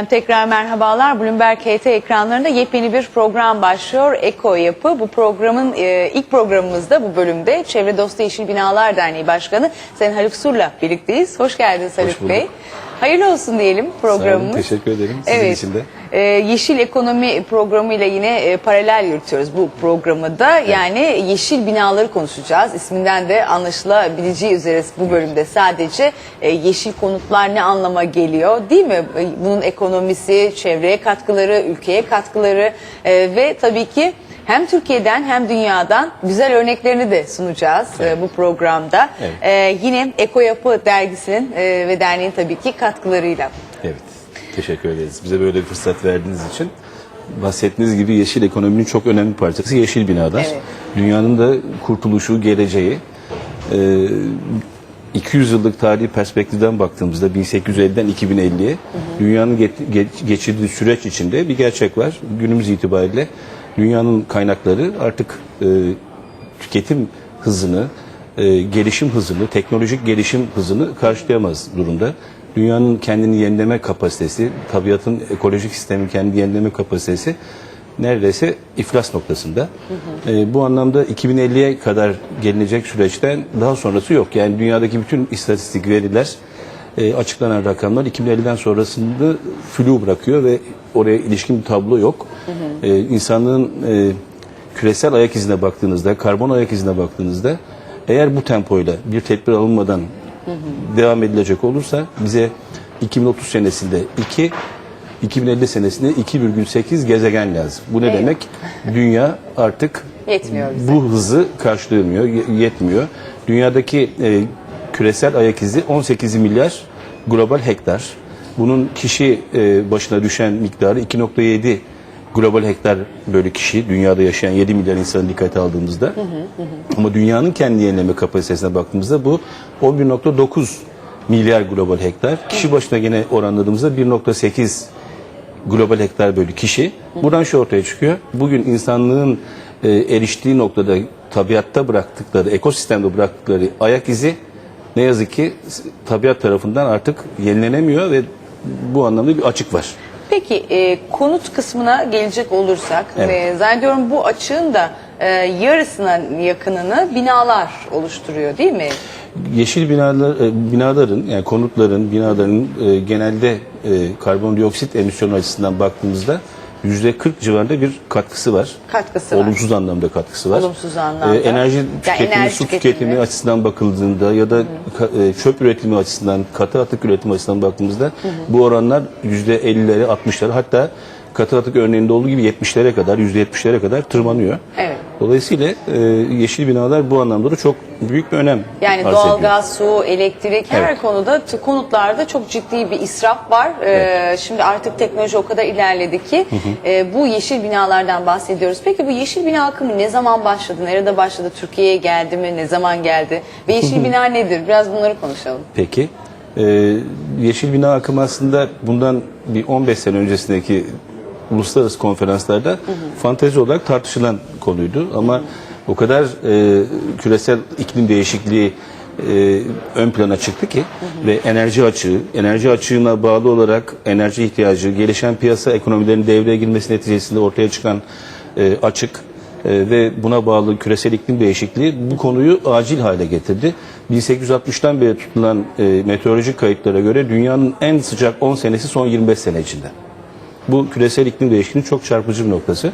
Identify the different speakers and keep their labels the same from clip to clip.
Speaker 1: Ben tekrar merhabalar. Bloomberg KT ekranlarında yepyeni bir program başlıyor. Eko Yapı. Bu programın e, ilk programımızda bu bölümde Çevre Dostu Yeşil Binalar Derneği Başkanı Sayın Haluk Sur'la birlikteyiz. Hoş geldiniz Haluk
Speaker 2: bulduk.
Speaker 1: Bey. Hayırlı olsun diyelim programımız.
Speaker 2: teşekkür ederim. Sizin
Speaker 1: evet.
Speaker 2: için de.
Speaker 1: E, Yeşil Ekonomi programıyla yine e, paralel yürütüyoruz bu programı da. Yani yeşil binaları konuşacağız. İsminden de anlaşılabileceği üzere bu bölümde sadece e, yeşil konutlar ne anlama geliyor değil mi? E, Bunun ekonomisi, çevreye katkıları, ülkeye katkıları e, ve tabii ki hem Türkiye'den hem dünyadan güzel örneklerini de sunacağız e, bu programda.
Speaker 2: Evet.
Speaker 1: E, yine Eko Yapı dergisinin e, ve derneğin tabii ki katkılarıyla.
Speaker 2: Evet. Teşekkür ederiz. Bize böyle bir fırsat verdiğiniz için. Bahsettiğiniz gibi yeşil ekonominin çok önemli bir parçası yeşil binalar.
Speaker 1: Evet.
Speaker 2: Dünyanın da kurtuluşu, geleceği. Ee, 200 yıllık tarihi perspektiften baktığımızda 1850'den 2050'ye dünyanın ge- ge- geçirdiği süreç içinde bir gerçek var. Günümüz itibariyle dünyanın kaynakları artık e, tüketim hızını, e, gelişim hızını, teknolojik gelişim hızını karşılayamaz durumda. Dünyanın kendini yenileme kapasitesi, tabiatın ekolojik sistemin kendini yenileme kapasitesi neredeyse iflas noktasında. E, bu anlamda 2050'ye kadar gelinecek süreçten daha sonrası yok. Yani dünyadaki bütün istatistik veriler, e, açıklanan rakamlar 2050'den sonrasında flu bırakıyor ve oraya ilişkin bir tablo yok. E, insanlığın e, küresel ayak izine baktığınızda, karbon ayak izine baktığınızda eğer bu tempoyla bir tedbir alınmadan devam edilecek olursa bize 2030 senesinde 2 2050 senesinde 2,8 gezegen lazım. Bu ne
Speaker 1: Eyvah.
Speaker 2: demek? Dünya artık
Speaker 1: Yetmiyor bize.
Speaker 2: bu hızı karşılayamıyor, ye- yetmiyor. Dünyadaki e, küresel ayak izi 18 milyar global hektar. Bunun kişi e, başına düşen miktarı 2.7 global hektar bölü kişi. Dünyada yaşayan 7 milyar insanı dikkate aldığımızda. Ama dünyanın kendi yenileme kapasitesine baktığımızda bu 11.9 milyar global hektar. Kişi başına gene oranladığımızda 1.8 global hektar bölü kişi. Buradan şu ortaya çıkıyor. Bugün insanlığın e, eriştiği noktada tabiatta bıraktıkları, ekosistemde bıraktıkları ayak izi ne yazık ki tabiat tarafından artık yenilenemiyor ve bu anlamda bir açık var.
Speaker 1: Peki e, konut kısmına gelecek olursak
Speaker 2: Evet.
Speaker 1: e, zannediyorum bu açığın da e, yarısına yakınını binalar oluşturuyor değil mi?
Speaker 2: Yeşil binalar, e, binaların yani konutların, binaların e, genelde e, karbondioksit emisyonu açısından baktığımızda 40 civarında bir katkısı var.
Speaker 1: Katkısı var.
Speaker 2: Olumsuz anlamda katkısı var.
Speaker 1: Olumsuz anlamda.
Speaker 2: Ee, enerji tüketimi,
Speaker 1: enerji
Speaker 2: su
Speaker 1: tüketimi.
Speaker 2: tüketimi açısından bakıldığında ya da ka- e, çöp üretimi açısından, katı atık üretimi açısından baktığımızda bu oranlar yüzde 50'lere, 60'lara hatta katı atık örneğinde olduğu gibi 70'lere kadar, yüzde 70'lere kadar tırmanıyor.
Speaker 1: Evet.
Speaker 2: Dolayısıyla e, yeşil binalar bu anlamda da çok büyük bir önem
Speaker 1: Yani
Speaker 2: arz
Speaker 1: doğalgaz, su, elektrik her
Speaker 2: Evet.
Speaker 1: konuda t- konutlarda çok ciddi bir israf var. Ee, Şimdi artık teknoloji o kadar ilerledi ki e, bu yeşil binalardan bahsediyoruz. Peki bu yeşil bina akımı ne zaman başladı? Nerede başladı? Türkiye'ye geldi mi? Ne zaman geldi? Ve yeşil bina nedir? Biraz bunları konuşalım.
Speaker 2: Peki. Ee, yeşil bina akımı aslında bundan bir 15 sene öncesindeki uluslararası konferanslarda fantezi olarak tartışılan konuydu. Ama o kadar e, küresel iklim değişikliği e, ön plana çıktı ki ve enerji açığı, enerji açığına bağlı olarak enerji ihtiyacı, gelişen piyasa ekonomilerinin devreye girmesi neticesinde ortaya çıkan e, açık e, ve buna bağlı küresel iklim değişikliği bu konuyu acil hale getirdi. 1860'tan beri tutulan e, meteorolojik kayıtlara göre dünyanın en sıcak 10 senesi son 25 sene içinde. Bu küresel iklim değişikliğinin çok çarpıcı bir noktası.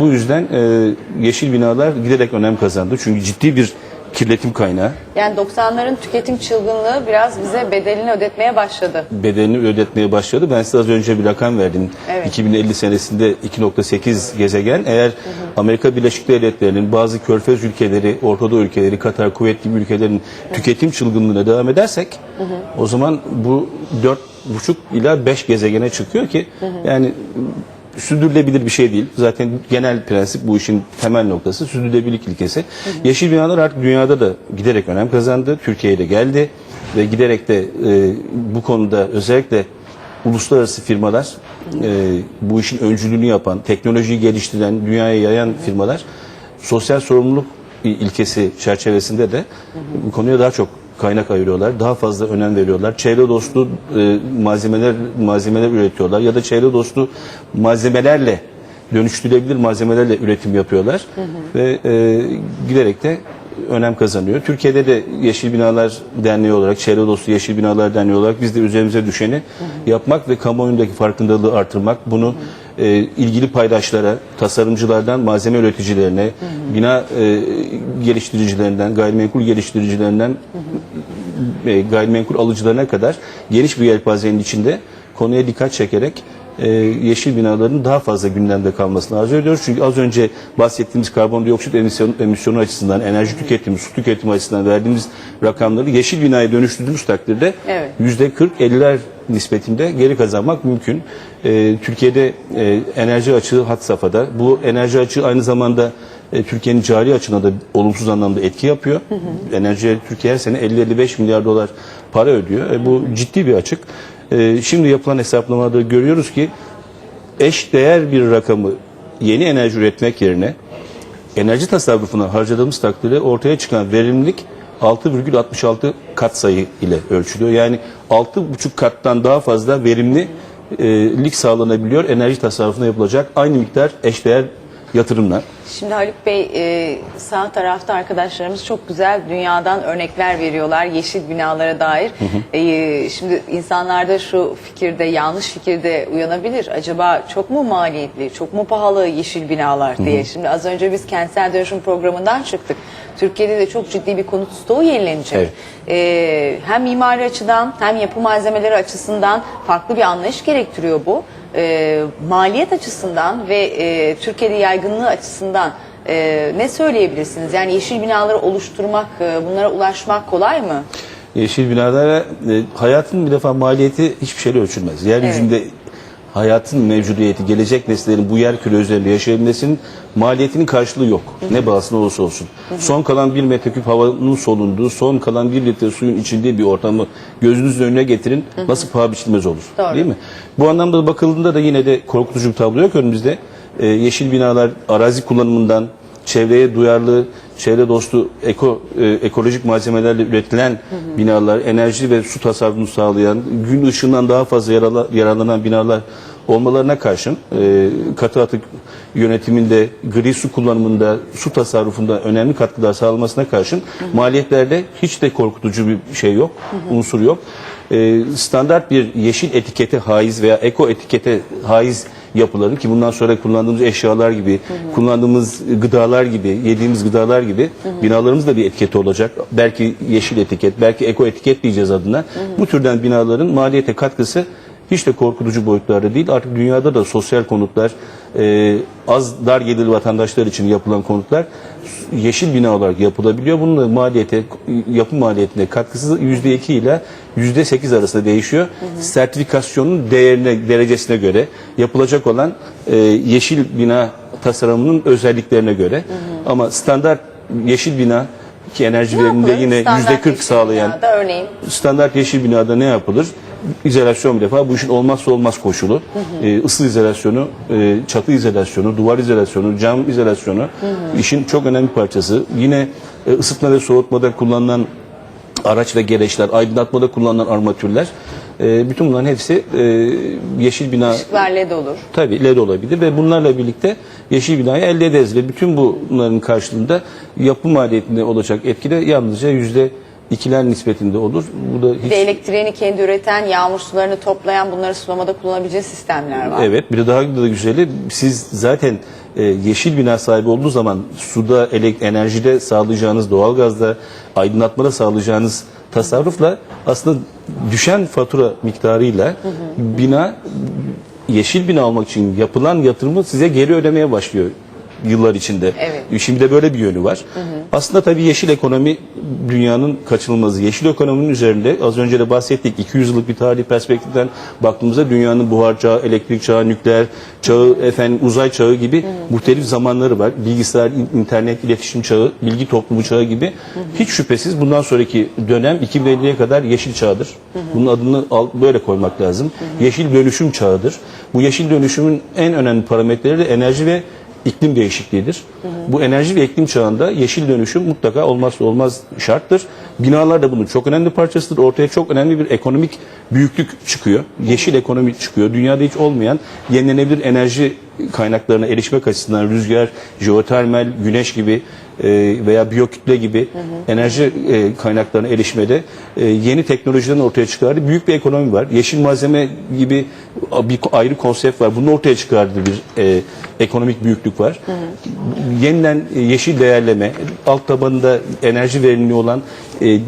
Speaker 2: Bu yüzden e, yeşil binalar giderek önem kazandı. Çünkü ciddi bir kirletim kaynağı.
Speaker 1: Yani 90'ların tüketim çılgınlığı biraz bize bedelini ödetmeye başladı.
Speaker 2: bedelini ödetmeye başladı. Ben size az önce bir rakam verdim.
Speaker 1: Evet.
Speaker 2: 2050 senesinde 2.8 gezegen. Eğer Amerika Birleşik Devletleri'nin bazı körfez ülkeleri, Orta Doğu ülkeleri, Katar, Kuveyt gibi ülkelerin tüketim çılgınlığına devam edersek o zaman bu 4,5 ila 5 gezegene çıkıyor ki yani sürdürülebilir bir şey değil. Zaten genel prensip bu işin temel noktası sürdürülebilirlik ilkesi. Yeşil binalar artık dünyada da giderek önem kazandı. Türkiye'ye de geldi ve giderek de e, bu konuda özellikle uluslararası firmalar e, bu işin öncülüğünü yapan, teknolojiyi geliştiren, dünyaya yayan firmalar sosyal sorumluluk ilkesi çerçevesinde de bu konuya daha çok kaynak ayırıyorlar. Daha fazla önem veriyorlar. Çevre dostu e, malzemeler malzemeler üretiyorlar ya da çevre dostu malzemelerle dönüştürülebilir malzemelerle üretim yapıyorlar ve e, giderek de önem kazanıyor. Türkiye'de de Yeşil Binalar Derneği olarak, Çevre Dostu Yeşil Binalar Derneği olarak biz de üzerimize düşeni yapmak ve kamuoyundaki farkındalığı artırmak, bunu e, ilgili paydaşlara, tasarımcılardan malzeme üreticilerine, bina e, geliştiricilerinden, gayrimenkul geliştiricilerinden e, gayrimenkul alıcılarına kadar geniş bir yelpazenin içinde konuya dikkat çekerek e, yeşil binaların daha fazla gündemde kalmasını arzu ediyoruz. Çünkü az önce bahsettiğimiz karbondioksit emisyonu, emisyonu açısından, enerji tüketimi, su tüketimi açısından verdiğimiz rakamları yeşil binaya dönüştürdüğümüz takdirde
Speaker 1: Evet.
Speaker 2: yüzde 40-50'ler nispetinde geri kazanmak mümkün. E, Türkiye'de e, enerji açığı had safhada. Bu enerji açığı aynı zamanda e, Türkiye'nin cari açığına da olumsuz anlamda etki yapıyor. Enerjiye Türkiye her sene 50-55 milyar dolar para ödüyor. E, bu ciddi bir açık. E, şimdi yapılan hesaplamalarda görüyoruz ki eş değer bir rakamı yeni enerji üretmek yerine enerji tasarrufuna harcadığımız takdirde ortaya çıkan verimlilik 6,66 kat sayı ile ölçülüyor. Yani 6,5 kattan daha fazla verimlilik sağlanabiliyor enerji tasarrufuna yapılacak aynı miktar eşdeğer yatırımlar.
Speaker 1: Şimdi Haluk Bey e, sağ tarafta arkadaşlarımız çok güzel dünyadan örnekler veriyorlar yeşil binalara dair. E, şimdi insanlarda şu fikirde yanlış fikirde uyanabilir. Acaba çok mu maliyetli, çok mu pahalı yeşil binalar diye. Şimdi az önce biz kentsel dönüşüm programından çıktık. Türkiye'de de çok ciddi bir konut stoğu yenilenecek.
Speaker 2: Evet.
Speaker 1: E, hem mimari açıdan hem yapı malzemeleri açısından farklı bir anlayış gerektiriyor bu. E, maliyet açısından ve e, Türkiye'de yaygınlığı açısından e, ne söyleyebilirsiniz? Yani yeşil binaları oluşturmak, e, bunlara ulaşmak kolay mı?
Speaker 2: Yeşil binalara e, hayatın bir defa maliyeti hiçbir şeyle ölçülmez. Yeryüzünde hayatın mevcudiyeti, gelecek nesillerin bu yer küre üzerinde yaşayabilmesinin maliyetinin karşılığı yok. Ne bahsine olursa olsun. Son kalan bir metreküp havanın solunduğu, son kalan bir litre suyun içildiği bir ortamı gözünüzün önüne getirin. Nasıl paha biçilmez olur.
Speaker 1: Doğru.
Speaker 2: Değil mi? Bu anlamda bakıldığında da yine de korkutucu bir tablo yok önümüzde. E, yeşil binalar arazi kullanımından, çevreye duyarlı, çevre dostu eko e, ekolojik malzemelerle üretilen binalar, enerji ve su tasarrufunu sağlayan, gün ışığından daha fazla yarala- yararlanan binalar olmalarına karşın e, katı atık yönetiminde, gri su kullanımında, su tasarrufunda önemli katkılar sağlamasına karşın maliyetlerde hiç de korkutucu bir şey yok, unsur yok. E, standart bir yeşil etikete haiz veya eko etikete haiz yapıların ki bundan sonra kullandığımız eşyalar gibi, kullandığımız gıdalar gibi, yediğimiz gıdalar gibi binalarımız da bir etiketi olacak. Belki yeşil etiket, belki eko etiket diyeceğiz adına. Bu türden binaların maliyete katkısı hiç de korkutucu boyutlarda değil. Artık dünyada da sosyal konutlar, e, az dar gelirli vatandaşlar için yapılan konutlar yeşil bina olarak yapılabiliyor. Bunun da maliyete, yapı maliyetine katkısı %2 ile %8 arasında değişiyor. Sertifikasyonun değerine, derecesine göre yapılacak olan e, yeşil bina tasarımının özelliklerine göre. Ama standart yeşil bina ki enerji veriminde yine
Speaker 1: Standart
Speaker 2: %40
Speaker 1: yeşil
Speaker 2: sağlayan
Speaker 1: binada örneğin
Speaker 2: standart yeşil binada ne yapılır? İzolasyon bir defa bu işin olmazsa olmaz koşulu. Ee, ısı izolasyonu, e, çatı izolasyonu, duvar izolasyonu, cam izolasyonu işin çok önemli parçası. Yine e, ısıtma ve soğutmada kullanılan araç ve gereçler, aydınlatmada kullanılan armatürler, e, bütün bunların hepsi e, yeşil bina
Speaker 1: ışıklar led olur.
Speaker 2: Tabii LED olabilir ve bunlarla birlikte yeşil binayı elde ederiz ve bütün bunların karşılığında yapı maliyetinde olacak etki de yalnızca yüzde ikiler nispetinde olur. Bu da
Speaker 1: Bir
Speaker 2: hiç
Speaker 1: de elektriğini kendi üreten, yağmur sularını toplayan, bunları sulamada kullanabileceği sistemler var.
Speaker 2: Evet, bir de daha da güzeli siz zaten e, yeşil bina sahibi olduğu zaman suda, elek, enerjide sağlayacağınız doğalgazda, aydınlatmada sağlayacağınız tasarrufla aslında düşen fatura miktarıyla bina yeşil bina almak için yapılan yatırımı size geri ödemeye başlıyor yıllar içinde.
Speaker 1: Evet.
Speaker 2: Şimdi de böyle bir yönü var. Aslında tabii yeşil ekonomi dünyanın kaçınılmazı. Yeşil ekonominin üzerinde az önce de bahsettik 200 yıllık bir tarihi perspektiften baktığımızda dünyanın buhar çağı, elektrik çağı, nükleer çağı, efendim uzay çağı gibi muhtelif zamanları var. Bilgisayar, in- internet, iletişim çağı, bilgi toplumu çağı gibi. Hiç şüphesiz bundan sonraki dönem 2050'ye kadar yeşil çağdır. Bunun adını böyle koymak lazım. Yeşil dönüşüm çağıdır. Bu yeşil dönüşümün en önemli parametreleri de enerji ve iklim değişikliğidir. Bu enerji ve iklim çağında yeşil dönüşüm mutlaka olmazsa olmaz şarttır. Binalar da bunun çok önemli parçasıdır. Ortaya çok önemli bir ekonomik büyüklük çıkıyor. Yeşil ekonomi çıkıyor. Dünyada hiç olmayan yenilenebilir enerji kaynaklarına erişmek açısından rüzgar, jeotermal, güneş gibi veya biyokütle gibi enerji e, kaynaklarına erişmede e, yeni teknolojilerin ortaya çıkardığı büyük bir ekonomi var. Yeşil malzeme gibi bir ayrı konsept var. Bunun ortaya çıkardığı bir e, ekonomik büyüklük var. Yeniden e, yeşil değerleme, alt tabanında enerji verimli olan e,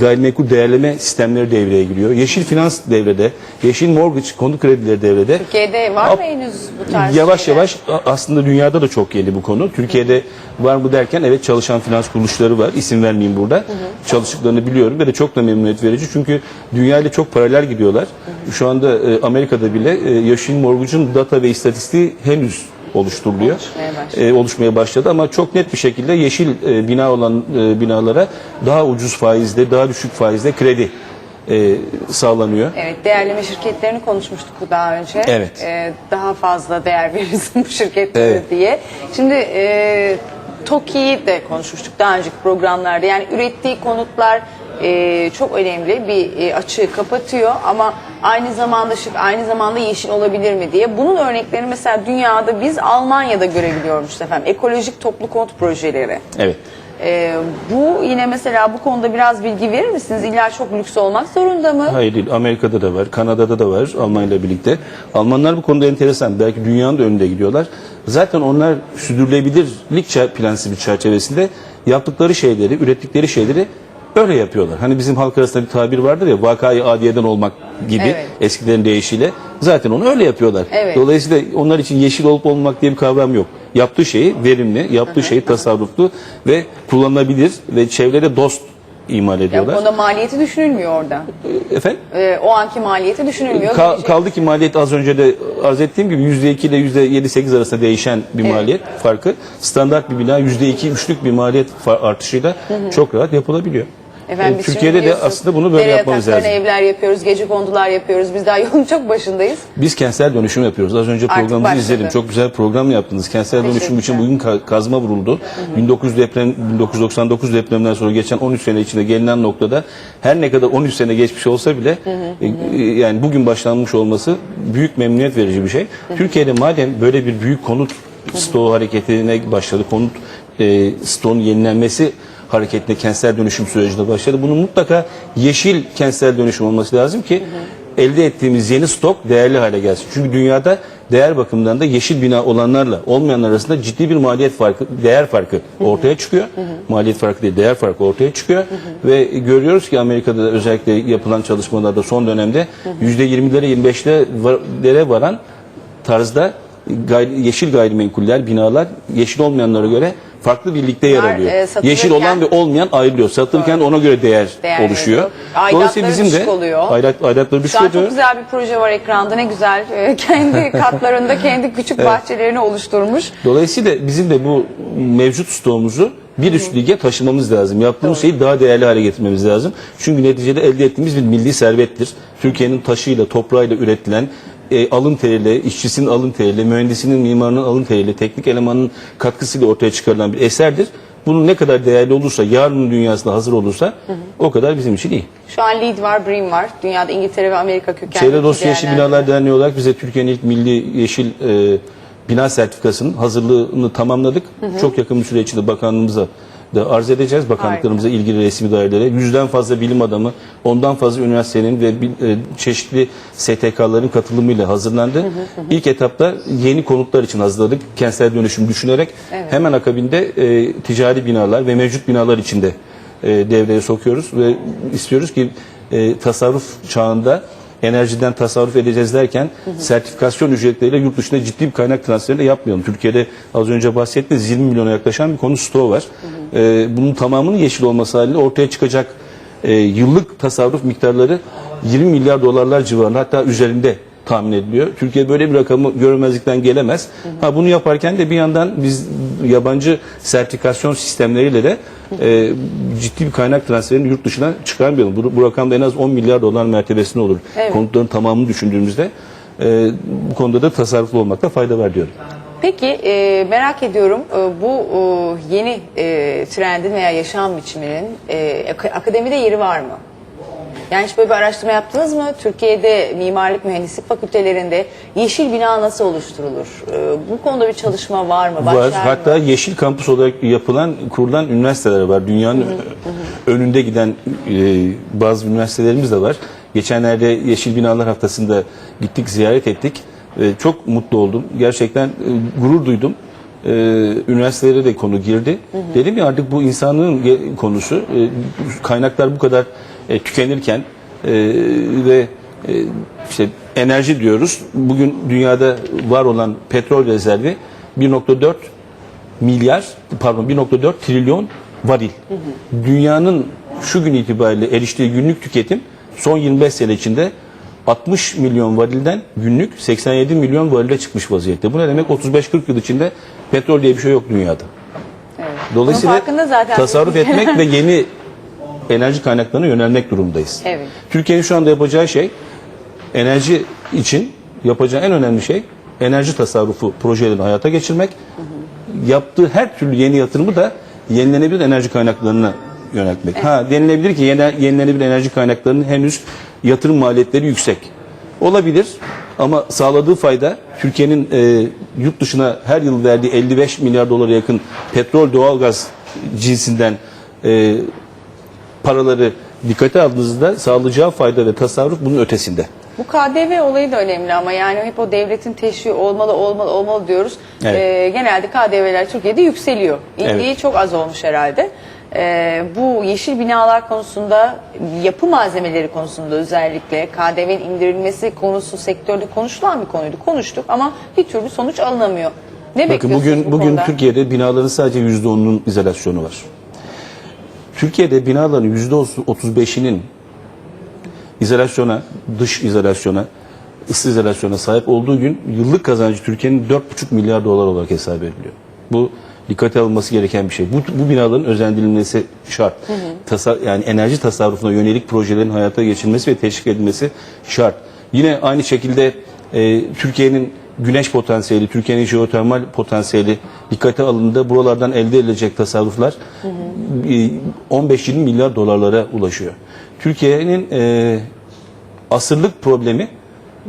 Speaker 2: gayrimenkul değerleme sistemleri devreye giriyor. Yeşil finans devrede, yeşil mortgage, konut kredileri devrede.
Speaker 1: Türkiye'de var mı henüz bu tarz
Speaker 2: Yavaş
Speaker 1: şeyler?
Speaker 2: yavaş aslında dünyada da çok yeni bu konu. Türkiye'de var mı derken evet çalışan finans kuruluşları var. İsim vermeyeyim burada. Çalıştıklarını biliyorum ve de çok da memnuniyet verici. Çünkü dünyayla çok paralel gidiyorlar. Şu anda e, Amerika'da bile e, yeşil mortgage'ın data ve istatistiği henüz oluşturuluyor.
Speaker 1: Oluşmaya başladı.
Speaker 2: E, oluşmaya başladı ama çok net bir şekilde yeşil e, bina olan e, binalara daha ucuz faizde, daha düşük faizde kredi e, sağlanıyor.
Speaker 1: Evet, değerleme şirketlerini konuşmuştuk daha önce.
Speaker 2: Evet.
Speaker 1: Ee, daha fazla değer verirsin bu şirketlere
Speaker 2: Evet.
Speaker 1: diye. Şimdi e, TOKİ'yi de konuşmuştuk daha önceki programlarda. Yani ürettiği konutlar e, çok önemli bir e, açığı kapatıyor ama aynı zamanda şık, aynı zamanda yeşil olabilir mi diye. Bunun örneklerini mesela dünyada biz Almanya'da görebiliyormuşuz efendim. Ekolojik toplu konut projeleri.
Speaker 2: Evet.
Speaker 1: Ee, bu yine mesela bu konuda biraz bilgi verir misiniz? İlla çok lüks olmak zorunda mı?
Speaker 2: Hayır değil. Amerika'da da var, Kanada'da da var Almanya ile birlikte. Almanlar bu konuda enteresan. Belki dünyanın da önünde gidiyorlar. Zaten onlar sürdürülebilirlik prensibi çerçevesinde yaptıkları şeyleri, ürettikleri şeyleri öyle yapıyorlar. Hani bizim halk arasında bir tabir vardır ya vakayı adiyeden olmak gibi
Speaker 1: Evet.
Speaker 2: eskilerin deyişiyle. Zaten onu öyle yapıyorlar.
Speaker 1: Evet.
Speaker 2: Dolayısıyla onlar için yeşil olup olmamak diye bir kavram yok. Yaptığı şeyi verimli, yaptığı şeyi tasarruflu ve kullanılabilir ve çevrede dost imal
Speaker 1: Ya
Speaker 2: ediyorlar.
Speaker 1: konuda maliyeti düşünülmüyor orada.
Speaker 2: Efendim?
Speaker 1: Ee, o anki maliyeti düşünülmüyor.
Speaker 2: Ka-
Speaker 1: Gelecek-
Speaker 2: kaldı ki maliyet az önce de arz ettiğim gibi %2 ile %7-8 arasında değişen bir
Speaker 1: Evet.
Speaker 2: maliyet farkı. Standart bir bina %2 üçlük bir maliyet artışıyla çok rahat yapılabiliyor.
Speaker 1: Efendim,
Speaker 2: E,
Speaker 1: biz
Speaker 2: Türkiye'de
Speaker 1: şimdi
Speaker 2: de aslında bunu böyle
Speaker 1: dere
Speaker 2: yapmamız
Speaker 1: yataklarına
Speaker 2: lazım.
Speaker 1: evler yapıyoruz, gece kondular yapıyoruz. Biz daha yolun çok başındayız.
Speaker 2: Biz kentsel dönüşüm yapıyoruz. Az önce
Speaker 1: Artık
Speaker 2: programımızı
Speaker 1: başladı.
Speaker 2: izledim. Çok güzel program yaptınız. Kentsel dönüşüm için bugün ka- kazma vuruldu. 1900 deprem 1999 depreminden sonra geçen 13 sene içinde gelinen noktada her ne kadar 13 sene geçmiş olsa bile e, e, yani bugün başlanmış olması büyük memnuniyet verici bir şey. Türkiye'de madem böyle bir büyük konut stoğu hareketine başladı. Konut e, stoğun yenilenmesi hareketine kentsel dönüşüm sürecine başladı. Bunun mutlaka yeşil kentsel dönüşüm olması lazım ki elde ettiğimiz yeni stok değerli hale gelsin. Çünkü dünyada değer bakımından da yeşil bina olanlarla olmayanlar arasında ciddi bir maliyet farkı, değer farkı ortaya çıkıyor. Maliyet farkı değil, değer farkı ortaya çıkıyor. Ve görüyoruz ki Amerika'da da özellikle yapılan çalışmalarda son dönemde %20'lere 25'lere varan tarzda gayri- yeşil gayrimenkuller, binalar yeşil olmayanlara göre farklı birlikte yer
Speaker 1: Bunlar,
Speaker 2: alıyor.
Speaker 1: e, satılırken-
Speaker 2: yeşil olan ve olmayan ayrılıyor. Satılırken ona göre değer,
Speaker 1: Değer
Speaker 2: oluşuyor.
Speaker 1: veriyor. Aidatları düşük
Speaker 2: de
Speaker 1: oluyor.
Speaker 2: Aidat, aidatları düşük
Speaker 1: Şu
Speaker 2: oluyor.
Speaker 1: çok güzel bir proje var ekranda ne güzel. Ee, kendi katlarında kendi küçük bahçelerini oluşturmuş.
Speaker 2: Dolayısıyla bizim de bu mevcut stoğumuzu bir üst lige taşımamız lazım. Yaptığımız şeyi daha değerli hale getirmemiz lazım. Çünkü neticede elde ettiğimiz bir milli servettir. Türkiye'nin taşıyla, toprağıyla üretilen e, alın teriyle, işçisinin alın teriyle, mühendisinin, mimarının alın teriyle, teknik elemanın katkısıyla ortaya çıkarılan bir eserdir. Bunun ne kadar değerli olursa, yarının dünyasında hazır olursa o kadar bizim için iyi.
Speaker 1: Şu an LEED var, BREEAM var. Dünyada İngiltere ve Amerika kökenli.
Speaker 2: Çevre Dostu Yeşil. Binalar Derneği olarak bize Türkiye'nin ilk milli yeşil e, bina sertifikasının hazırlığını tamamladık. Çok yakın bir süre içinde bakanlığımıza da arz edeceğiz. Bakanlıklarımıza ilgili resmi dairelere. Yüzden fazla bilim adamı, ondan fazla üniversitenin ve e, çeşitli STK'ların katılımıyla hazırlandı. İlk etapta yeni konutlar için hazırladık. Kentsel dönüşüm düşünerek hemen akabinde e, ticari binalar ve mevcut binalar içinde e, devreye sokuyoruz ve istiyoruz ki e, tasarruf çağında enerjiden tasarruf edeceğiz derken sertifikasyon ücretleriyle yurt dışına ciddi bir kaynak transferi de yapmayalım. Türkiye'de az önce bahsettiğiniz 20 milyona yaklaşan bir konu stoğu var. E, bunun tamamının yeşil olması halinde ortaya çıkacak e, yıllık tasarruf miktarları 20 milyar dolarlar civarında hatta üzerinde tahmin ediliyor. Türkiye böyle bir rakamı görmezlikten gelemez. Ha bunu yaparken de bir yandan biz yabancı sertifikasyon sistemleriyle de e, ciddi bir kaynak transferini yurt dışına çıkarmayalım. Bu, bu rakamda en az 10 milyar dolar mertebesinde olur.
Speaker 1: Evet.
Speaker 2: Konutların tamamını düşündüğümüzde e, bu konuda da tasarruflu olmakta fayda var diyorum.
Speaker 1: Peki e, merak ediyorum e, bu e, yeni e, trendin veya yaşam biçiminin e, ak- akademide yeri var mı? Yani hiç böyle bir araştırma yaptınız mı? Türkiye'de mimarlık mühendislik fakültelerinde yeşil bina nasıl oluşturulur? E, bu konuda bir çalışma var mı?
Speaker 2: Var.
Speaker 1: Başlar mı?
Speaker 2: Hatta yeşil kampüs olarak yapılan, kurulan üniversiteler var. Dünyanın önünde giden e, bazı üniversitelerimiz de var. Geçenlerde Yeşil Binalar Haftası'nda gittik, ziyaret ettik. E, çok mutlu oldum. Gerçekten e, gurur duydum. E, üniversitelere de konu girdi. Dedim ya artık bu insanlığın konusu. E, kaynaklar bu kadar e, tükenirken e, ve e, işte enerji diyoruz. Bugün dünyada var olan petrol rezervi 1.4 milyar pardon 1.4 trilyon varil. Dünyanın şu gün itibariyle eriştiği günlük tüketim son 25 sene içinde 60 milyon varilden günlük 87 milyon varile çıkmış vaziyette. Bu ne demek? 35-40 yıl içinde petrol diye bir şey yok dünyada. Dolayısıyla
Speaker 1: farkında zaten.
Speaker 2: tasarruf etmek ve yeni enerji kaynaklarına yönelmek durumundayız.
Speaker 1: Evet.
Speaker 2: Türkiye'nin şu anda yapacağı şey enerji için yapacağı en önemli şey enerji tasarrufu projelerini hayata geçirmek. Yaptığı her türlü yeni yatırımı da yenilenebilir enerji kaynaklarına yöneltmek. Ha denilebilir ki yeni- yenilenebilir enerji kaynaklarının henüz yatırım maliyetleri yüksek. Olabilir ama sağladığı fayda Türkiye'nin e, yurt dışına her yıl verdiği 55 milyar dolara yakın petrol doğalgaz cinsinden e, paraları dikkate aldığınızda sağlayacağı fayda ve tasarruf bunun ötesinde.
Speaker 1: Bu KDV olayı da önemli ama yani hep o devletin teşviği olmalı olmalı olmalı diyoruz.
Speaker 2: Evet.
Speaker 1: Ee, genelde KDV'ler Türkiye'de yükseliyor. İndiği
Speaker 2: Evet.
Speaker 1: çok az olmuş herhalde. Ee, bu yeşil binalar konusunda, yapı malzemeleri konusunda özellikle KDV'nin indirilmesi konusu sektörde konuşulan bir konuydu. Konuştuk ama bir türlü sonuç alınamıyor. Ne
Speaker 2: Bakın bugün
Speaker 1: bu
Speaker 2: bugün
Speaker 1: konuda?
Speaker 2: Türkiye'de binaların sadece %10'unun izolasyonu var. Türkiye'de binaların %35'inin izolasyona, dış izolasyona, ısı izolasyona sahip olduğu gün yıllık kazancı Türkiye'nin 4,5 milyar dolar olarak hesap ediliyor. Bu dikkate alınması gereken bir şey. Bu, bu binaların özendirilmesi şart. Tasa- yani enerji tasarrufuna yönelik projelerin hayata geçirilmesi ve teşvik edilmesi şart. Yine aynı şekilde e, Türkiye'nin güneş potansiyeli, Türkiye'nin jeotermal potansiyeli dikkate alındığında buralardan elde edilecek tasarruflar e, 15-20 milyar dolarlara ulaşıyor. Türkiye'nin e, asırlık problemi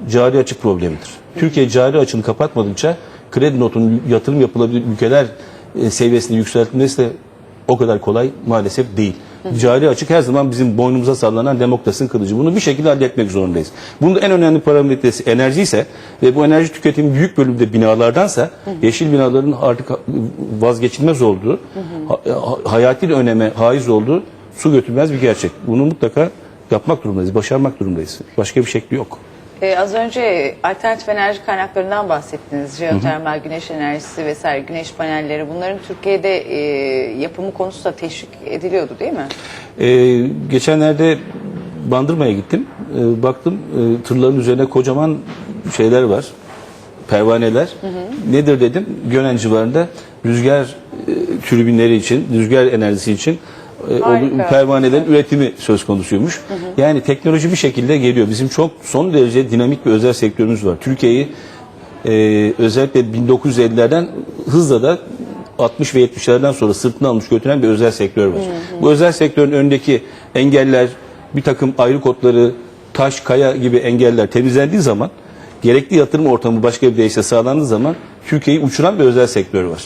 Speaker 2: cari açık problemidir. Türkiye cari açığını kapatmadıkça kredi notunun yatırım yapılabilir ülkeler e, seviyesini yükseltmesi de o kadar kolay maalesef değil. Cari açık her zaman bizim boynumuza sallanan demokrasinin kılıcı. Bunu bir şekilde halletmek zorundayız. Bunun en önemli parametresi enerji ise ve bu enerji tüketimi büyük bölümde binalardansa yeşil binaların artık vazgeçilmez olduğu, ha- ha- hayati öneme haiz olduğu su götürmez bir gerçek. Bunu mutlaka yapmak durumundayız, başarmak durumundayız. Başka bir şekli yok.
Speaker 1: Ee, az önce alternatif enerji kaynaklarından bahsettiniz. Jeotermal, güneş enerjisi vesaire, güneş panelleri. Bunların Türkiye'de e, yapımı konusu da teşvik ediliyordu değil mi?
Speaker 2: Ee, geçenlerde Bandırma'ya gittim. Ee, baktım e, tırların üzerine kocaman şeyler var. Pervaneler. Nedir dedim. Gönen civarında rüzgar e, türbinleri için, rüzgar enerjisi için
Speaker 1: Harika.
Speaker 2: olu- pervanelerin üretimi söz konusuymuş. Yani teknoloji bir şekilde geliyor. Bizim çok son derece dinamik bir özel sektörümüz var. Türkiye'yi e, özellikle 1950'lerden hızla da 60 ve 70'lerden sonra sırtına almış götüren bir özel sektör var. Bu özel sektörün önündeki engeller, bir takım ayrı kodları, taş, kaya gibi engeller temizlendiği zaman gerekli yatırım ortamı başka bir deyişle sağlandığı zaman Türkiye'yi uçuran bir özel sektör var.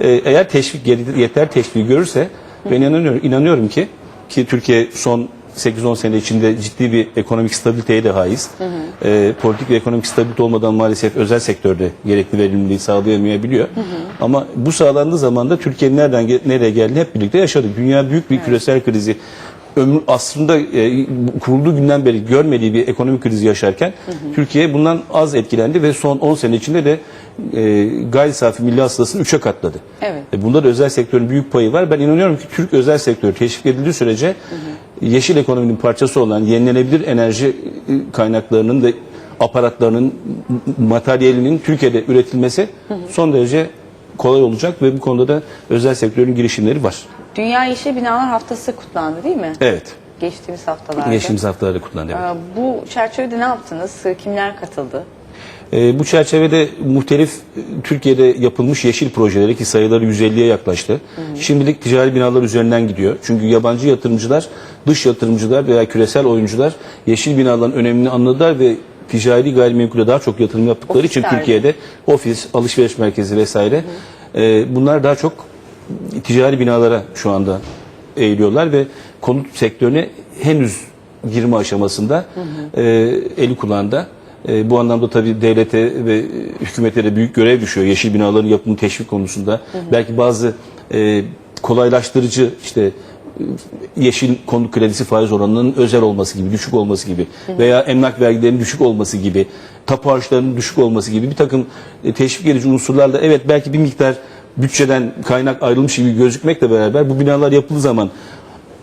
Speaker 2: Ee, eğer teşvik yeter teşvik görürse ben inanıyorum, inanıyorum ki ki Türkiye son 8-10 sene içinde ciddi bir ekonomik stabiliteye de haiz. Ee, politik ve ekonomik stabilite olmadan maalesef özel sektörde gerekli verimliliği sağlayamayabiliyor. Ama bu sağlandığı zaman da Türkiye'nin nereden nereye geldiğini hep birlikte yaşadık. Dünya büyük bir küresel krizi ömür aslında e, kurulduğu günden beri görmediği bir ekonomik krizi yaşarken Türkiye bundan az etkilendi ve son 10 sene içinde de e, gayri safi milli hasılasını 3'e katladı.
Speaker 1: Evet.
Speaker 2: E, bunda da özel sektörün büyük payı var. Ben inanıyorum ki Türk özel sektörü teşvik edildiği sürece yeşil ekonominin parçası olan yenilenebilir enerji e, kaynaklarının ve aparatlarının materyalinin Türkiye'de üretilmesi son derece kolay olacak ve bu konuda da özel sektörün girişimleri var.
Speaker 1: Dünya Yeşil Binalar Haftası kutlandı değil mi?
Speaker 2: Evet.
Speaker 1: Geçtiğimiz haftalarda.
Speaker 2: Geçtiğimiz haftalarda kutlandı. evet.
Speaker 1: Ee, Bu çerçevede ne yaptınız? Kimler katıldı?
Speaker 2: E, bu çerçevede muhtelif e, Türkiye'de yapılmış yeşil projeleri ki sayıları 150'ye yaklaştı. Şimdilik ticari binalar üzerinden gidiyor. Çünkü yabancı yatırımcılar, dış yatırımcılar veya küresel oyuncular yeşil binaların önemini anladılar ve ticari gayrimenkule daha çok yatırım yaptıkları için
Speaker 1: Ofisler.
Speaker 2: Türkiye'de ofis, alışveriş merkezi vesaire e, bunlar daha çok ticari binalara şu anda eğiliyorlar ve konut sektörüne henüz girme aşamasında e, eli kulağında. E, bu anlamda tabii devlete ve hükümete de büyük görev düşüyor. Yeşil binaların yapımı teşvik konusunda. Belki bazı e, kolaylaştırıcı işte e, yeşil konut kredisi faiz oranının özel olması gibi, düşük olması gibi veya emlak vergilerinin düşük olması gibi, tapu harçlarının düşük olması gibi bir takım e, teşvik edici unsurlarla evet belki bir miktar bütçeden kaynak ayrılmış gibi gözükmekle beraber bu binalar yapıldığı zaman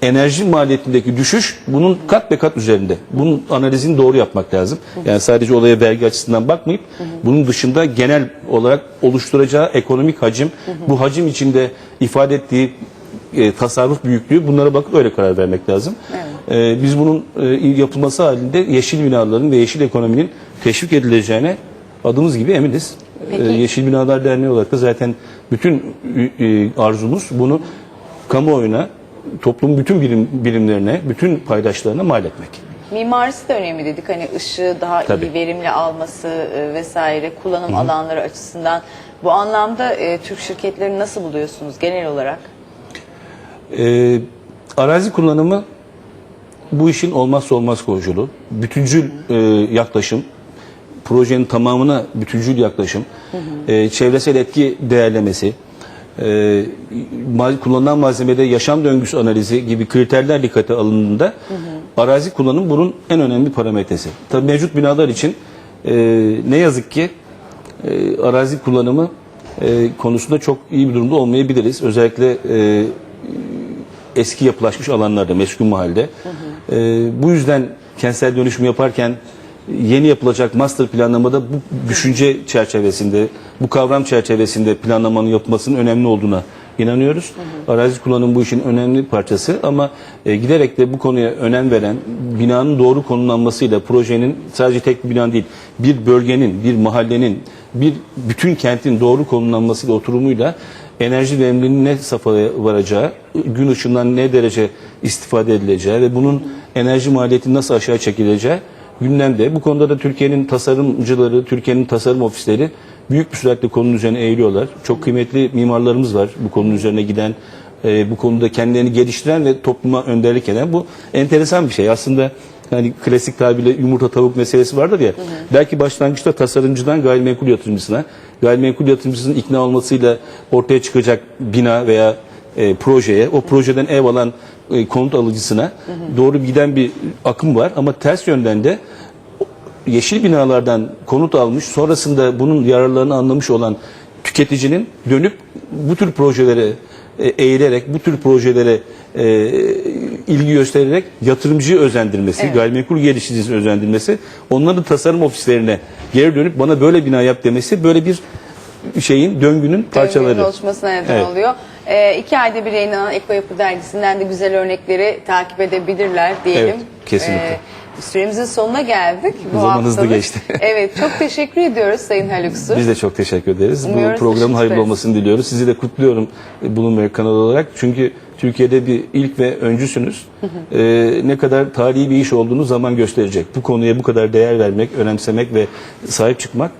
Speaker 2: enerji maliyetindeki düşüş bunun kat be kat üzerinde. Bunun analizini doğru yapmak lazım. Yani sadece olaya vergi açısından bakmayıp bunun dışında genel olarak oluşturacağı ekonomik hacim, bu hacim içinde ifade ettiği e, tasarruf büyüklüğü bunlara bakıp öyle karar vermek lazım. E, biz bunun e, yapılması halinde yeşil binaların ve yeşil ekonominin teşvik edileceğine adımız gibi eminiz.
Speaker 1: Peki.
Speaker 2: E, Yeşil Binalar Derneği olarak da zaten bütün e, arzumuz bunu kamuoyuna, toplumun bütün birim, birimlerine, bütün paydaşlarına mal etmek.
Speaker 1: Mimarisi de önemli dedik. Hani ışığı daha
Speaker 2: Tabii.
Speaker 1: iyi verimli alması e, vesaire kullanım alanları açısından. Bu anlamda e, Türk şirketlerini nasıl buluyorsunuz genel olarak?
Speaker 2: E, arazi kullanımı bu işin olmazsa olmaz koşulu. Bütüncül e, yaklaşım, projenin tamamına bütüncül yaklaşım, e, çevresel etki değerlemesi, e, kullanılan malzemede yaşam döngüsü analizi gibi kriterler dikkate alındığında arazi kullanım bunun en önemli parametresi. Tabii mevcut binalar için e, ne yazık ki e, arazi kullanımı e, konusunda çok iyi bir durumda olmayabiliriz. Özellikle e, eski yapılaşmış alanlarda, meskun mahalde. Ee, bu yüzden kentsel dönüşüm yaparken yeni yapılacak master planlamada bu düşünce çerçevesinde, bu kavram çerçevesinde planlamanın yapılmasının önemli olduğuna inanıyoruz. Arazi kullanım bu işin önemli parçası ama e, giderek de bu konuya önem veren, binanın doğru konumlanmasıyla projenin sadece tek bir bina değil, bir bölgenin, bir mahallenin, bir bütün kentin doğru konumlanmasıyla, oturumuyla enerji verimliliğinin ne safhaya varacağı, gün ışığından ne derece istifade edileceği ve bunun enerji maliyetinin nasıl aşağı çekileceği gündemde. Bu konuda da Türkiye'nin tasarımcıları, Türkiye'nin tasarım ofisleri büyük bir süratle konunun üzerine eğiliyorlar. Çok kıymetli mimarlarımız var bu konunun üzerine giden, e, bu konuda kendilerini geliştiren ve topluma önderlik eden. Bu enteresan bir şey. Aslında hani klasik tabirle yumurta tavuk meselesi vardır ya. Belki başlangıçta tasarımcıdan gayrimenkul yatırımcısına, gayrimenkul yatırımcısının ikna olmasıyla ortaya çıkacak bina veya e, projeye, o projeden ev alan e, konut alıcısına doğru giden bir akım var. Ama ters yönden de yeşil binalardan konut almış, sonrasında bunun yararlarını anlamış olan tüketicinin dönüp bu tür projelere e, eğilerek, bu tür projelere e, ilgi göstererek yatırımcıyı özendirmesi,
Speaker 1: Evet.
Speaker 2: gayrimenkul geliştiricisini özendirmesi, onların tasarım ofislerine geri dönüp bana böyle bina yap demesi böyle bir şeyin, döngünün parçaları.
Speaker 1: Döngünün oluşmasına neden
Speaker 2: Evet.
Speaker 1: oluyor. E, iki ayda bir yayınlanan Eko Yapı Dergisi'nden de güzel örnekleri takip edebilirler diyelim.
Speaker 2: Evet, kesinlikle.
Speaker 1: E, süremizin sonuna geldik. Bu
Speaker 2: Zaman hızlı
Speaker 1: haftalık.
Speaker 2: geçti.
Speaker 1: evet çok teşekkür ediyoruz Sayın Haluk Su.
Speaker 2: Biz de çok teşekkür ederiz.
Speaker 1: Umuyoruz
Speaker 2: Bu programın hayırlı
Speaker 1: tutarız.
Speaker 2: olmasını diliyoruz. Sizi de kutluyorum e, Bulunmayak kanalı olarak. Çünkü Türkiye'de bir ilk ve öncüsünüz. Ee, ne kadar tarihi bir iş olduğunu zaman gösterecek. Bu konuya bu kadar değer vermek, önemsemek ve sahip çıkmak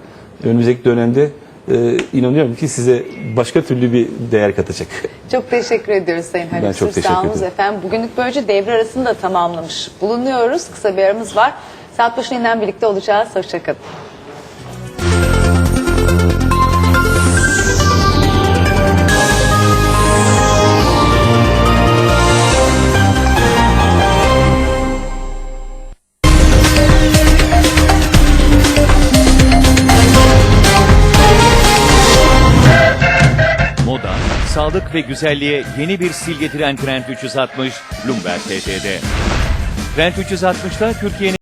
Speaker 2: önümüzdeki dönemde e, inanıyorum ki size başka türlü bir değer katacak.
Speaker 1: Çok teşekkür ediyoruz Sayın Haluk
Speaker 2: Ben çok teşekkür ederim.
Speaker 1: efendim. Bugünlük böylece devre arasını da tamamlamış bulunuyoruz. Kısa bir aramız var. Saat başına yeniden birlikte olacağız. Hoşçakalın.
Speaker 3: Sağlık ve güzelliğe yeni bir stil getiren Trend 360 Bloomberg TT'de. Trend 360'ta Türkiye'nin